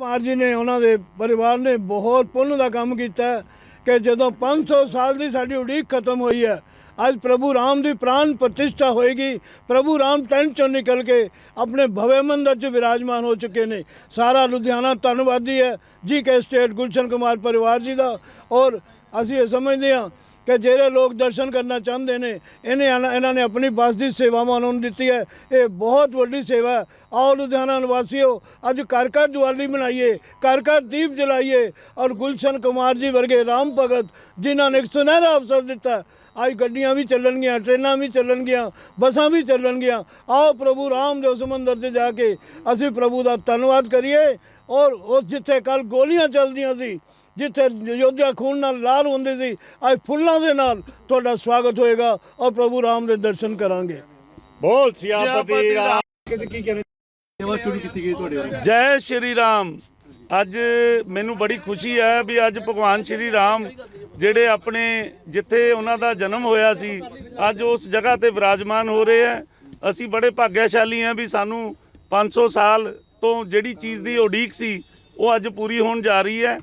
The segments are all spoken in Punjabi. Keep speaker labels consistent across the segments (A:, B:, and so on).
A: ਕੁਮਾਰ ਜੀ ਨੇ ਉਹਨਾਂ ਦੇ ਪਰਿਵਾਰ ਨੇ ਬਹੁਤ ਪੁੰਨ ਦਾ ਕੰਮ ਕੀਤਾ ਕਿ ਜਦੋਂ 500 ਸਾਲ ਦੀ ਸਾਡੀ ਉਡੀਕ ਖਤਮ ਹੋਈ ਹੈ, ਅੱਜ ਪ੍ਰਭੂ ਰਾਮ ਦੀ ਪ੍ਰਾਨ ਪ੍ਰਤਿਸ਼ਠਾ ਹੋਏਗੀ। ਪ੍ਰਭੂ ਰਾਮ ਟੈਂਟ ਚੋਂ ਨਿਕਲ ਕੇ ਆਪਣੇ ਭਵੇ ਮੰਦਰ 'ਚ ਵਿਰਾਜਮਾਨ ਹੋ ਚੁੱਕੇ ਨੇ। ਸਾਰਾ ਲੁਧਿਆਣਾ ਧੰਨਵਾਦੀ ਹੈ। ਜੀ ਕੇ ਸਟੇਟ ਗੁਲਸ਼ਨ ਕੁਮਾਰ ਪਰਿਵਾਰ ਜੀ ਦਾ ਔਰ ਅਸੀਂ ਇਹ ਸਮਝਦੇ ਹਾਂ ਕਿ ਜਿਹੜੇ ਲੋਕ ਦਰਸ਼ਨ ਕਰਨਾ ਚਾਹੁੰਦੇ ਨੇ, ਇਹਨੇ ਇਹਨਾਂ ਨੇ ਆਪਣੀ ਬੱਸ ਦੀ ਸੇਵਾਵਾਂ ਨੂੰ ਦਿੱਤੀ ਹੈ। ਇਹ ਬਹੁਤ ਵੱਡੀ ਸੇਵਾ ਹੈ। ਆਓ ਲੁਧਿਆਣਾ ਨਿਵਾਸੀਓ, ਅੱਜ ਘਰ ਘਰ ਦੀਵਾਲੀ ਮਨਾਈਏ, ਘਰ ਘਰ ਦੀਪ ਜਲਾਈਏ ਔਰ ਗੁਲਸ਼ਨ ਕੁਮਾਰ ਜੀ ਵਰਗੇ ਰਾਮ ਭਗਤ, ਜਿਨ੍ਹਾਂ ਨੇ ਇੱਕ ਸੁਨਹਿਰਾ ਅਵਸਰ ਦਿੱਤਾ ਅੱਜ ਗੱਡੀਆਂ ਵੀ ਚੱਲਣਗੀਆਂ, ਟ੍ਰੇਨਾਂ ਵੀ ਚੱਲਣਗੀਆਂ, ਬੱਸਾਂ ਵੀ ਚੱਲਣਗੀਆਂ। ਆਓ ਪ੍ਰਭੂ ਰਾਮ ਦੇ ਸਮੁੰਦਰ 'ਤੇ ਜਾ ਕੇ ਅਸੀਂ ਪ੍ਰਭੂ ਦਾ ਧੰਨਵਾਦ ਕਰੀਏ ਔਰ ਉਸ ਜਿੱਥੇ ਕੱਲ ਗੋਲੀਆਂ ਚੱਲਦੀਆਂ ਸੀ ਜਿੱਥੇ ਯੋਧਿਆ ਖੂਨ ਨਾਲ ਲਾਲ ਹੁੰਦੇ ਸੀ ਅੱਜ ਫੁੱਲਾਂ ਦੇ ਨਾਲ ਤੁਹਾਡਾ ਸਵਾਗਤ ਹੋਏਗਾ ਔਰ ਪ੍ਰਭੂ ਰਾਮ ਦੇ ਦਰਸ਼ਨ ਕਰਾਂਗੇ।
B: ਬੋਲ ਸਿਆਪਤੀ ਰਾਮ।
C: ਕਿਤੇ ਕੀ ਕਹਿਣਾ ਸੇਵਾ ਸ਼ੁਰੂ ਕੀਤੀ ਗਈ ਤੁਹਾਡੇ ਵੱਲੋਂ।
D: ਜੈ ਸ਼੍ਰੀ ਰਾਮ। ਅੱਜ ਮੈਨੂੰ ਬੜੀ ਖੁਸ਼ੀ ਹੈ ਵੀ ਅੱਜ ਭਗਵਾਨ ਸ਼੍ਰੀ ਰਾਮ ਜਿਹੜੇ ਆਪਣੇ ਜਿੱਥੇ ਉਹਨਾਂ ਦਾ ਜਨਮ ਹੋਇਆ ਸੀ ਅੱਜ ਉਸ ਜਗ੍ਹਾ ਤੇ ਵਿਰਾਜਮਾਨ ਹੋ ਰਹੇ ਹੈ। ਅਸੀਂ ਬੜੇ ਭਾਗਿਆਸ਼ਾਲੀ ਹਾਂ ਵੀ ਸਾਨੂੰ 500 ਸਾਲ ਤੋਂ ਜਿਹੜੀ ਚੀਜ਼ ਦੀ ਉਡੀਕ ਸੀ ਉਹ ਅੱਜ ਪੂਰੀ ਹੋਣ ਜਾ ਰਹੀ ਹੈ।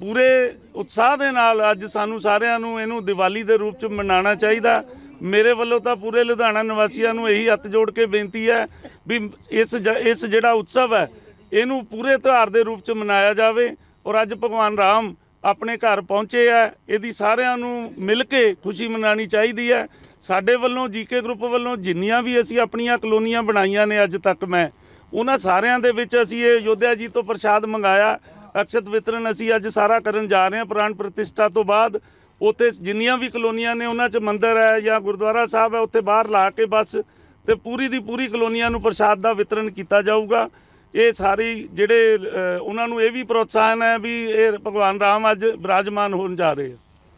D: ਪੂਰੇ ਉਤਸ਼ਾਹ ਦੇ ਨਾਲ ਅੱਜ ਸਾਨੂੰ ਸਾਰਿਆਂ ਨੂੰ ਇਹਨੂੰ ਦੀਵਾਲੀ ਦੇ ਰੂਪ ਚ ਮਨਾਉਣਾ ਚਾਹੀਦਾ। ਮੇਰੇ ਵੱਲੋਂ ਤਾਂ ਪੂਰੇ ਲੁਧਿਆਣਾ ਨਿਵਾਸੀਆਂ ਨੂੰ ਇਹੀ ਹੱਥ ਜੋੜ ਕੇ ਬੇਨਤੀ ਹੈ ਵੀ ਇਸ ਜ- ਇਸ ਜਿਹੜਾ ਉਤਸਵ ਹੈ, ਇਹਨੂੰ ਪੂਰੇ ਤਿਉਹਾਰ ਦੇ ਰੂਪ ਚ ਮਨਾਇਆ ਜਾਵੇ ਔਰ ਅੱਜ ਭਗਵਾਨ ਰਾਮ ਆਪਣੇ ਘਰ ਪਹੁੰਚੇ ਆ ਇਹਦੀ ਸਾਰਿਆਂ ਨੂੰ ਮਿਲ ਕੇ ਖੁਸ਼ੀ ਮਨਾਣੀ ਚਾਹੀਦੀ ਹੈ। ਸਾਡੇ ਵੱਲੋਂ, ਜੀਕੇ ਗਰੁੱਪ ਵੱਲੋਂ ਜਿੰਨੀਆਂ ਵੀ ਅਸੀਂ ਆਪਣੀਆਂ ਕਲੋਨੀਆਂ ਬਣਾਈਆਂ ਨੇ ਅੱਜ ਤੱਕ ਮੈਂ, ਉਹਨਾਂ ਸਾਰਿਆਂ ਦੇ ਵਿੱਚ ਅਸੀਂ ਇਹ ਯੋਧਿਆ ਜੀ ਤੋਂ ਪ੍ਰਸ਼ਾਦ ਮੰਗਾਇਆ। ਅਕਸ਼ਤ ਵਿਤਰਨ ਅਸੀਂ ਅੱਜ ਸਾਰਾ ਕਰਨ ਜਾ ਰਹੇ ਹਾਂ ਪ੍ਰਾਣ ਪ੍ਰਤਿਸ਼ਠਾ ਤੋਂ ਬਾਅਦ। ਉੱਥੇ ਜਿੰਨੀਆਂ ਵੀ ਕਲੋਨੀਆਂ ਨੇ ਉਹਨਾਂ 'ਚ ਮੰਦਿਰ ਹੈ ਜਾਂ ਗੁਰਦੁਆਰਾ ਸਾਹਿਬ ਹੈ ਉੱਥੇ ਬਾਹਰ ਲਾ ਕੇ ਬਸ ਤੇ ਪੂਰੀ ਦੀ ਪੂਰੀ ਕਲੋਨੀਆਂ ਨੂੰ ਪ੍ਰਸ਼ਾਦ ਦਾ ਵਿਤਰਨ ਕੀਤਾ ਜਾਊਗਾ। ਇਹ ਸਾਰੀ ਜਿਹੜੇ ਉਹਨਾਂ ਨੂੰ ਇਹ ਵੀ ਪ੍ਰੋਤਸਾਹਨ ਹੈ ਵੀ ਇਹ ਭਗਵਾਨ ਰਾਮ ਅੱਜ ਬਿਰਾਜਮਾਨ ਹੋਣ ਜਾ ਰਹੇ ਆ।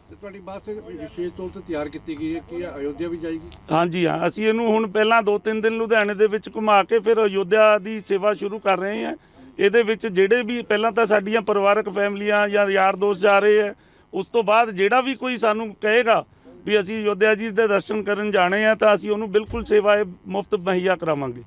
C: ਤੇ ਤੁਹਾਡੀ ਬੱਸ ਵਿਸ਼ੇਸ਼ ਤੌਰ ਤੇ ਤਿਆਰ ਕੀਤੀ ਗਈ ਹੈ ਕਿ ਅਯੋਧਿਆ ਵੀ ਜਾਏਗੀ?
D: ਹਾਂਜੀ ਹਾਂ ਅਸੀਂ ਇਹਨੂੰ ਹੁਣ ਪਹਿਲਾਂ 2-3 ਦਿਨ ਲੁਧਿਆਣੇ ਦੇ ਵਿੱਚ ਘੁਮਾ ਕੇ ਫਿਰ ਅਯੋਧਿਆ ਦੀ ਸੇਵਾ ਸ਼ੁਰੂ ਕਰ ਰਹੇ ਹਾਂ। ਇਹਦੇ ਵਿੱਚ ਜਿਹੜੇ ਵੀ ਪਹਿਲਾਂ ਤਾਂ ਸਾਡੀਆਂ ਪਰਿਵਾਰਕ ਫੈਮਲੀਆਂ ਜਾਂ ਯਾਰ ਦੋਸਤ ਜਾ ਰਹੇ ਹੈ, ਉਸ ਤੋਂ ਬਾਅਦ ਜਿਹੜਾ ਵੀ ਕੋਈ ਸਾਨੂੰ ਕਹੇਗਾ ਵੀ ਅਸੀਂ ਅਯੋਧਿਆ ਜੀ ਦੇ ਦਰਸ਼ਨ ਕਰਨ ਜਾਣੇ ਆ, ਤਾਂ ਅਸੀਂ ਉਹਨੂੰ ਬਿਲਕੁਲ ਸੇਵਾ ਮੁਫਤ ਮੁਹੱਈਆ ਕਰਾਵਾਂਗੇ।